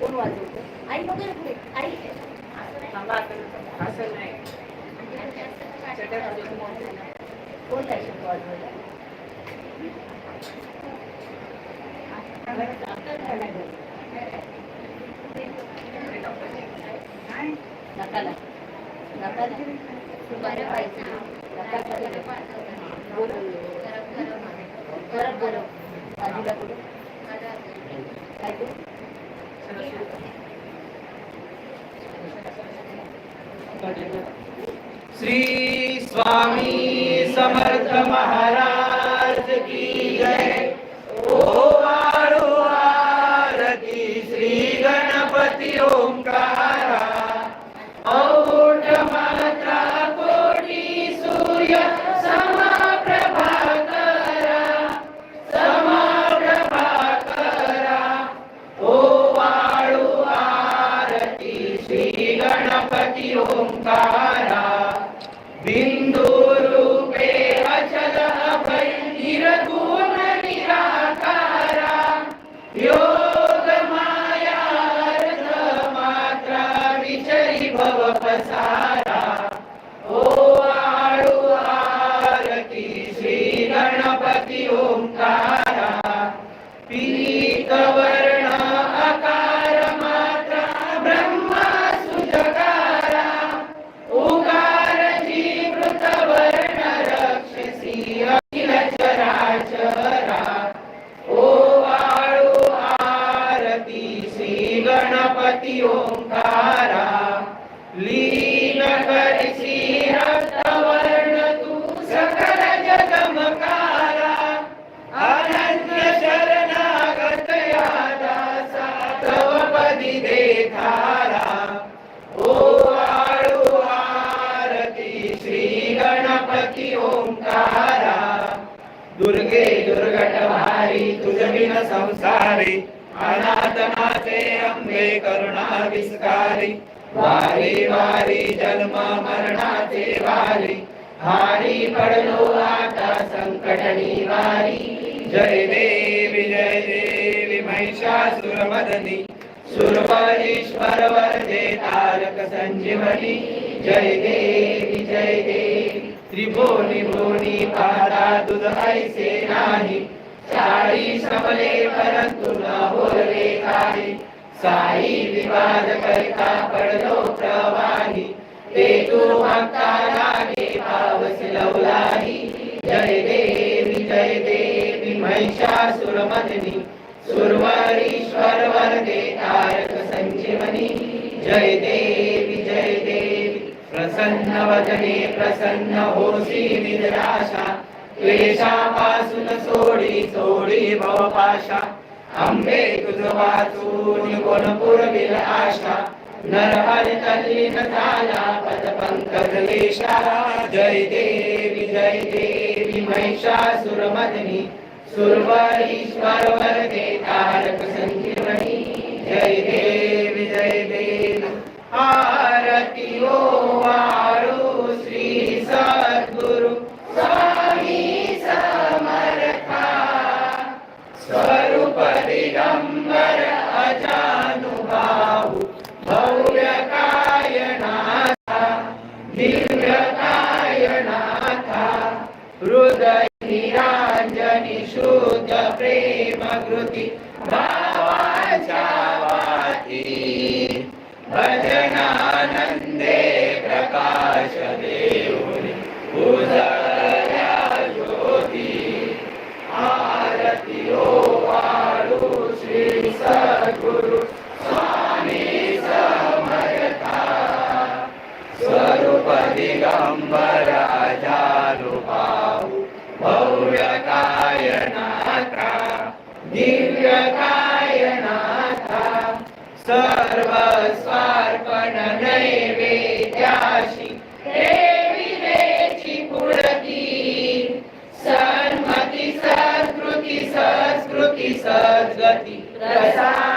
कोण वाजवतं? आई वगैरे पुढे आई? असं नाही. कोण काय शब्द वाजवायला नकाला बरं पाहिजे. गरम गरम. कुठे? काय श्री स्वामी समर्थ महाराज की जय। ओ की आरती श्री गणपति ओंकार। दुर्गे दुर्गट भारी तुझ बिन संसारी अनाथ नाथे अंबे करुणा विस्कारी वारी वारी जन्म मरणाचे वारी हारी पडलो आता संकट निवारी जय देवी जय देवी महिषासुरमदनी सुरवरीश्वर वरदे तारक संजीवनी. जय देवी जय देवी. त्रिभुवनी भुवनी पाहता दूध ऐसे नाही. चाळी सबले परंतु न बोलले काही. साई विवाद करता पडलो प्रवाही. ते तू मागता लागे पावस लवलाही. जय देवी जय देवी महिषासुर मदनी. सुरवरीश्वर वरदे तारक संजीवनी. जय देवी प्रसन्न वदने प्रसन्न होसी निराशा क्लेशापासून सोडी सोडी भवपाशा। अंबे तुझवाचून कोण पुरविल आशा नरहर तल्लीन झाला पद पंकज लेशा जय देवी जय देवी महिषासुरमदनी सुरवरीश्वर वरदे तारक संजीवनी जय देवी जय देवी आ भजनानंदे Gracias.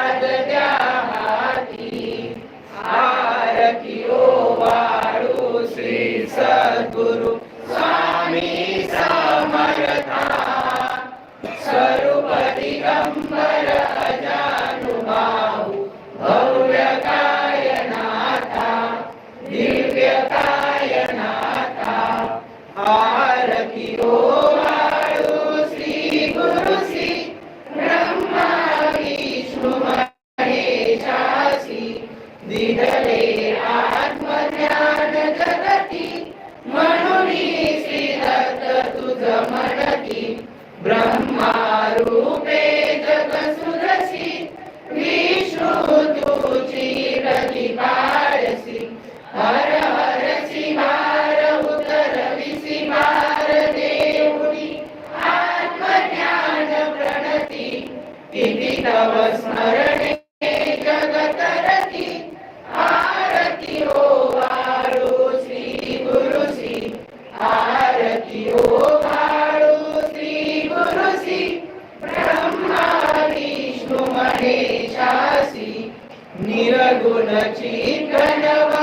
ब्रह्मा புணர்ச்சி கணவன்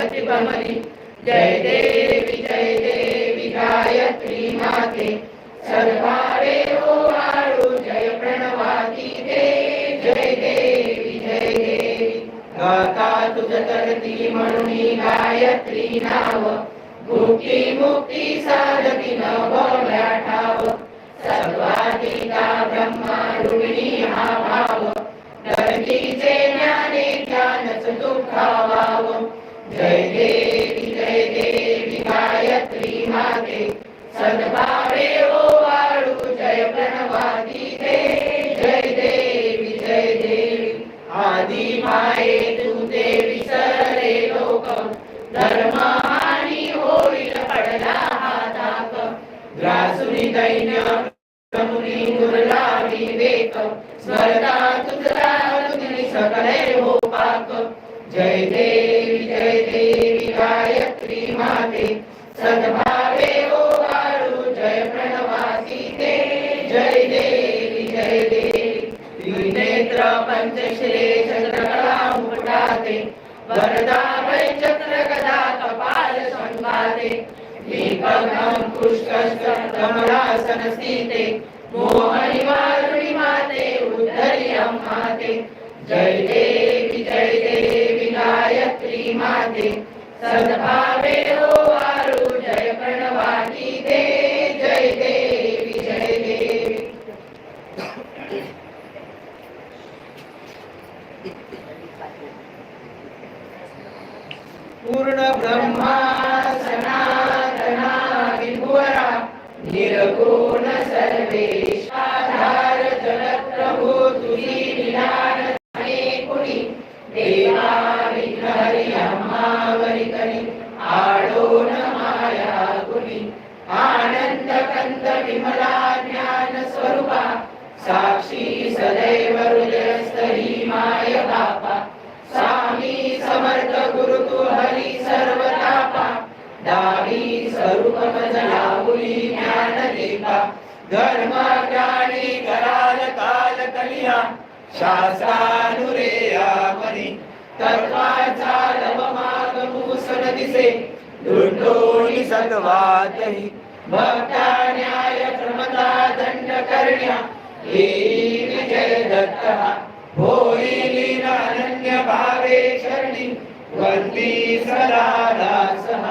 भगवती भमरी जय देवी जय देवी गायत्री माते। सर्वारे ओ वाळू जय प्रणवाती दे जय देवी जय देवी। गाता तुझ तरती म्हणून गायत्री नाव। So goodbye. वरदा गदा कपाल संवादे दीपकं स्थिते मोहनि वारुणि माते उद्धरि माते जय देवी जय देवी गायत्री माते सद्भावे हो वारु जय प्रणवानी ते जय देवी जय देवी पूर्ण ब्रह्मा सनातना विभुवरा निर्गुण सर्वेशाधार दिसे दुंडोळी सत्वातही भक्ता न्याय क्रमता दंड करण्या येई विजय दत्त. होईल अनन्य भावे शरणी वंदी सदा दासः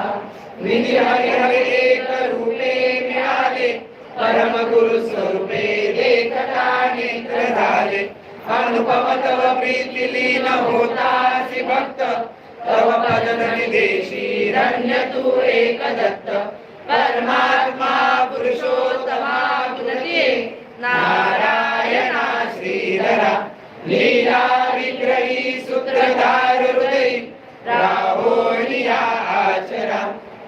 विधी हरि हरि एक रूपे मिळाले परम गुरु स्वरूपे देखता नेत्र झाले. अनुपम तव प्रीती लीन होतासी भक्त तव पद देशी रण्य तू एक परमात्मा पुरुषोत्तमा गुणती नारायणा श्रीधरा लीला विग्रही सूत्रधार हृदय राहोनिया आचरा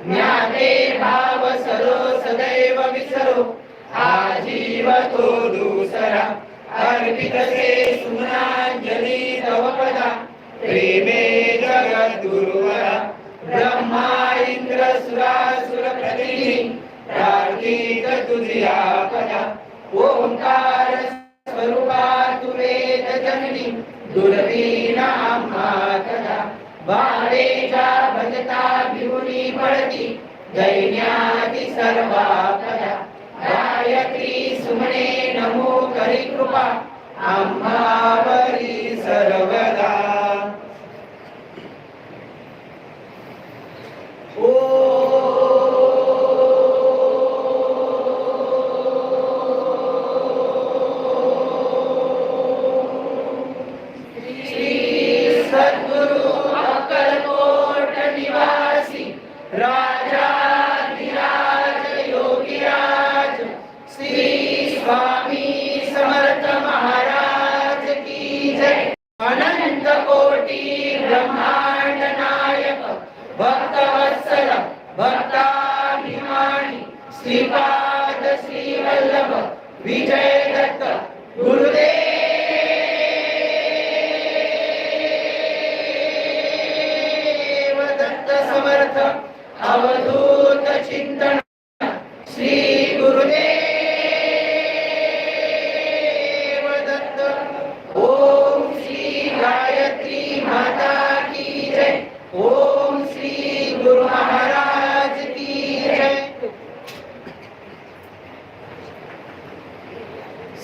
ज्ञाते भाव सरो सदैव विसरो आजीवतो दूसरा दुसरा अर्पित से सुमनांजली भिवुनी दैन्याति दैन्याती गायत्री सुमने नमो करि कृपा आम्हावरी सर्वदा। ओ अनंत कोटी ब्रह्मांड नायक भक्त वत्सल भक्ताभिमानी श्रीपाद श्रीवल्लभ विजय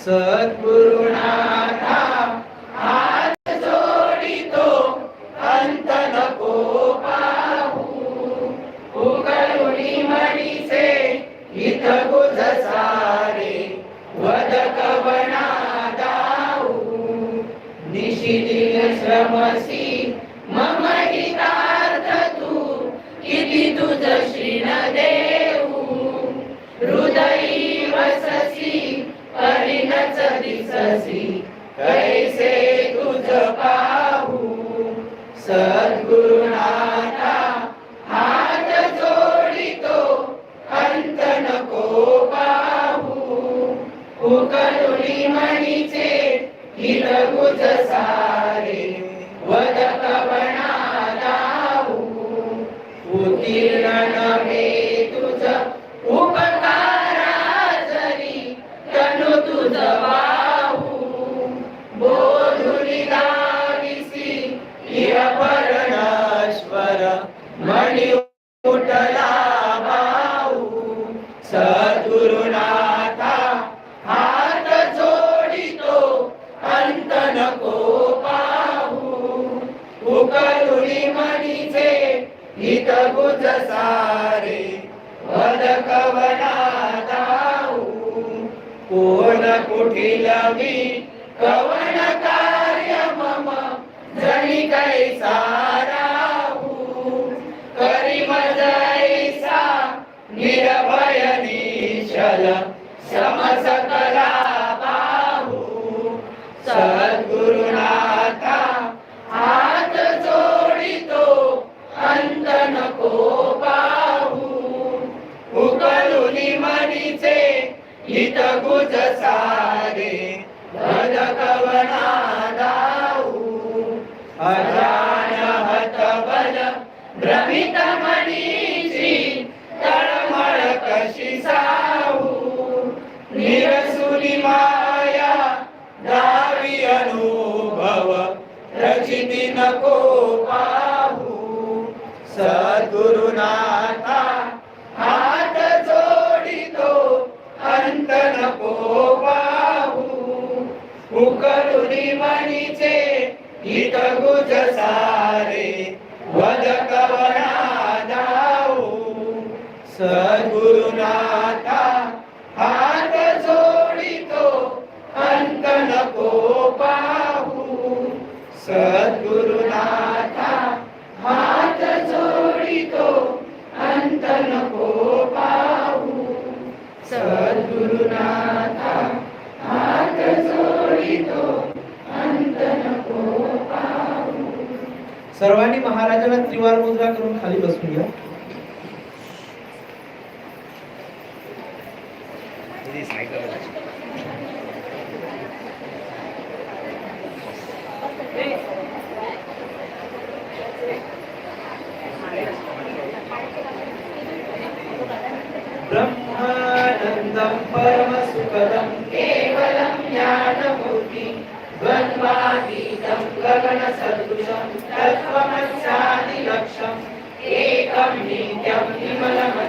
सद्गुरुनाथा हात Nunca no limanice, y luego se sabe. सारे वद कवना कोण कुठीला मी कवन गुज सारे भजकवना दाऊ अजान हत बल भ्रमित मणीची तळमळ कशी साऊ निरसुनी माया दावी अनुभव रचिती नको पाहू। सद्गुरुना हात जोडितो अंत नको पाहू. उकलुनी मणीचे हित गुज सारे. वद कवना जाऊ सद्गुरुनाथा हात जोडितो अंत नको पाहू. सद्गुरुनाथा हात जोडितो अंत नको पाहू. सद्गुरुनाथा हात जोडितो अंत नको सर्वांनी महाराजांना त्रिवार मुद्रा करून खाली बसून घ्या ब्रह्मानन्दं गगनसदृशं तत्त्वमस्यादिलक्षम् एकं नित्यं विमलमचलं